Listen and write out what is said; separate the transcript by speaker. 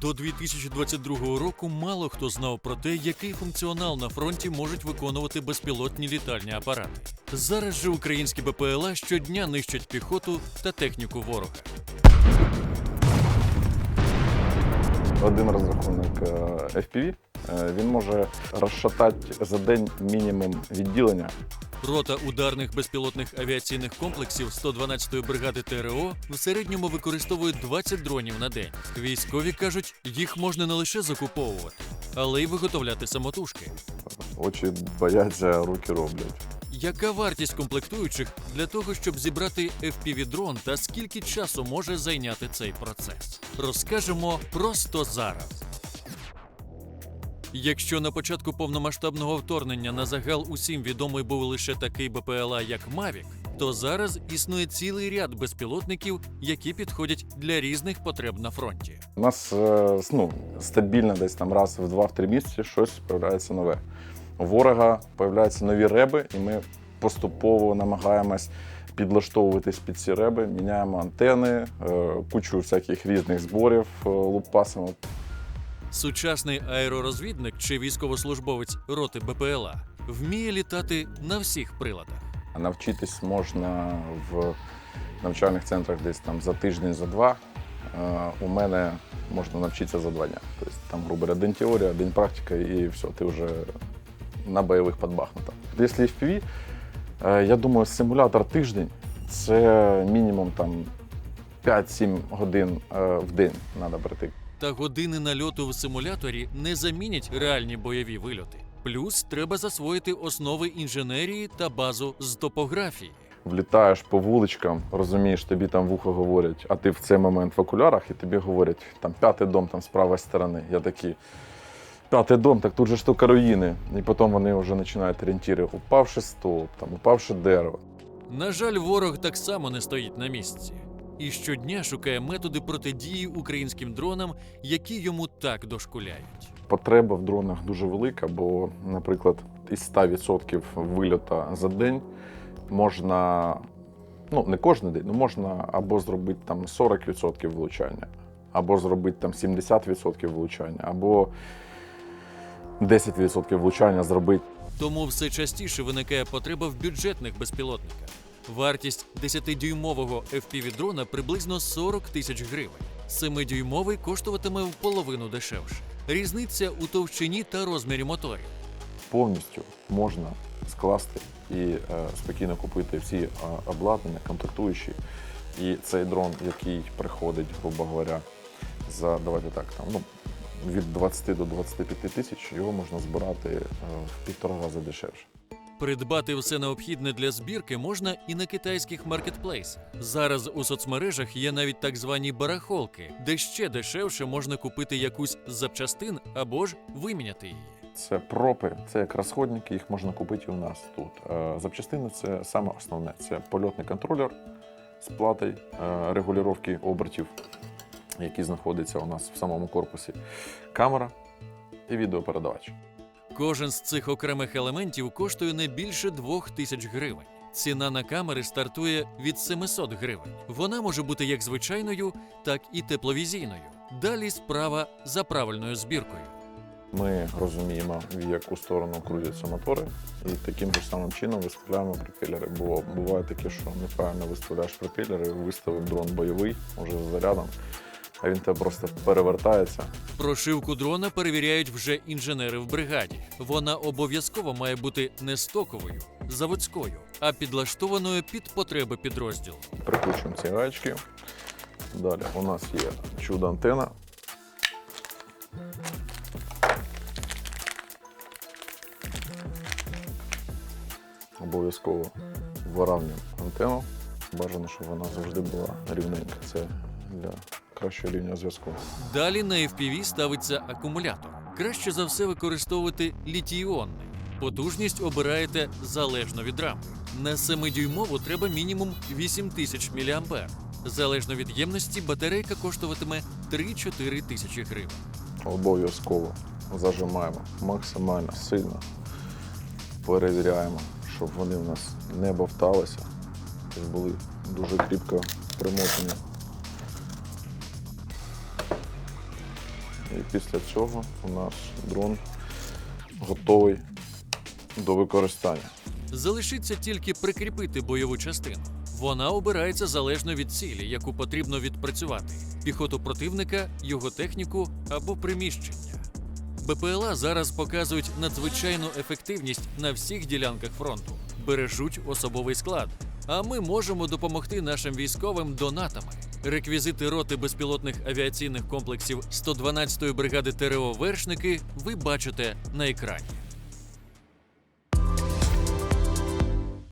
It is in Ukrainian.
Speaker 1: До 2022 року мало хто знав про те, який функціонал на фронті можуть виконувати безпілотні літальні апарати. Зараз же українські БПЛА щодня нищать піхоту та техніку ворога.
Speaker 2: Один розрахунок е, FPV, е, він може розшатати за день мінімум відділення.
Speaker 1: Рота ударних безпілотних авіаційних комплексів 112-ї бригади ТРО в середньому використовує 20 дронів на день. Військові кажуть, їх можна не лише закуповувати, але й виготовляти самотужки.
Speaker 2: Очі бояться, руки роблять.
Speaker 1: Яка вартість комплектуючих для того, щоб зібрати FPV-дрон та скільки часу може зайняти цей процес? Розкажемо просто зараз. Якщо на початку повномасштабного вторгнення на загал усім відомий був лише такий БПЛА, як Mavic, то зараз існує цілий ряд безпілотників, які підходять для різних потреб на фронті.
Speaker 2: У нас е, ну, стабільно десь там раз в 2-3 місяці щось появляється нове. У ворога появляються нові реби, і ми поступово намагаємось підлаштовуватись під ці реби, міняємо антени, е, кучу всяких різних зборів, е, лупасимо.
Speaker 1: Сучасний аеророзвідник чи військовослужбовець роти БПЛА вміє літати на всіх приладах.
Speaker 2: Навчитись можна в навчальних центрах десь там за тиждень, за два. Е, У мене можна навчитися за два дні. Тобто там, грубо говоря, день теорія, день практика і все, ти вже на бойових подбахнута. Якщо FPV, е, я думаю, симулятор тиждень це мінімум там 5-7 годин е, в день треба пройти.
Speaker 1: Та години нальоту в симуляторі не замінять реальні бойові вильоти. Плюс треба засвоїти основи інженерії та базу з топографії.
Speaker 2: влітаєш по вуличкам, розумієш, тобі там в ухо говорять, а ти в цей момент в окулярах, і тобі говорять, там п'ятий дом там з правої сторони. Я такий, п'ятий дом, так тут же ж то руїни. І потім вони вже починають орієнтири. Упавши стовп, там, упавши дерево.
Speaker 1: На жаль, ворог так само не стоїть на місці і щодня шукає методи протидії українським дронам, які йому так дошкуляють.
Speaker 2: Потреба в дронах дуже велика, бо, наприклад, із 100% вильота за день можна, ну не кожен день, ну можна або зробити там 40% влучання, або зробити там 70% влучання, або 10% влучання зробити.
Speaker 1: Тому все частіше виникає потреба в бюджетних безпілотниках. Вартість 10-дюймового FPV-дрона приблизно 40 тисяч гривень. 7-дюймовий коштуватиме в половину дешевше. Різниця у товщині та розмірі моторів.
Speaker 2: Повністю можна скласти і е, спокійно купити всі е, обладнання, комплектуючі. І цей дрон, який приходить, грубо говоря, за давайте так, там, ну, від 20 до 25 тисяч, його можна збирати е, в півтора рази дешевше.
Speaker 1: Придбати все необхідне для збірки можна і на китайських маркетплейсах. Зараз у соцмережах є навіть так звані барахолки, де ще дешевше можна купити якусь з запчастин або ж виміняти її.
Speaker 2: Це пропи, це як розходники, їх можна купити у нас тут. Е, Запчастини це саме основне. Це польотний контролер з платою е, регулювання обертів, який знаходиться у нас в самому корпусі, камера і відеопередавач.
Speaker 1: Кожен з цих окремих елементів коштує не більше двох тисяч гривень. Ціна на камери стартує від 700 гривень. Вона може бути як звичайною, так і тепловізійною. Далі справа за правильною збіркою.
Speaker 2: Ми розуміємо, в яку сторону крутяться мотори, і таким же самим чином виставляємо пропелери. Бо буває таке, що неправильно виставляєш пропелери, виставив дрон бойовий, уже з зарядом, а він тебе просто перевертається.
Speaker 1: Прошивку дрона перевіряють вже інженери в бригаді. Вона обов'язково має бути не стоковою, заводською, а підлаштованою під потреби підрозділу.
Speaker 2: Прикручуємо ці гаечки. Далі у нас є чудо антена. Обов'язково виравнюємо антенну. Бажано, щоб вона завжди була рівненька. Це для кращого рівня зв'язку.
Speaker 1: Далі на FPV ставиться акумулятор. Краще за все використовувати літій-іонний. Потужність обираєте залежно від рамки. На 7-дюймову треба мінімум 8000 мА. Залежно від ємності, батарейка коштуватиме 3-4 тисячі гривень.
Speaker 2: Обов'язково зажимаємо максимально сильно. Перевіряємо, щоб вони у нас не бовталися, тобто були дуже кріпко примотані. І після цього у нас дрон готовий до використання.
Speaker 1: Залишиться тільки прикріпити бойову частину. Вона обирається залежно від цілі, яку потрібно відпрацювати: піхоту противника, його техніку або приміщення. БПЛА зараз показують надзвичайну ефективність на всіх ділянках фронту, бережуть особовий склад. А ми можемо допомогти нашим військовим донатами. Реквізити роти безпілотних авіаційних комплексів 112-ї бригади ТРО Вершники ви бачите на екрані.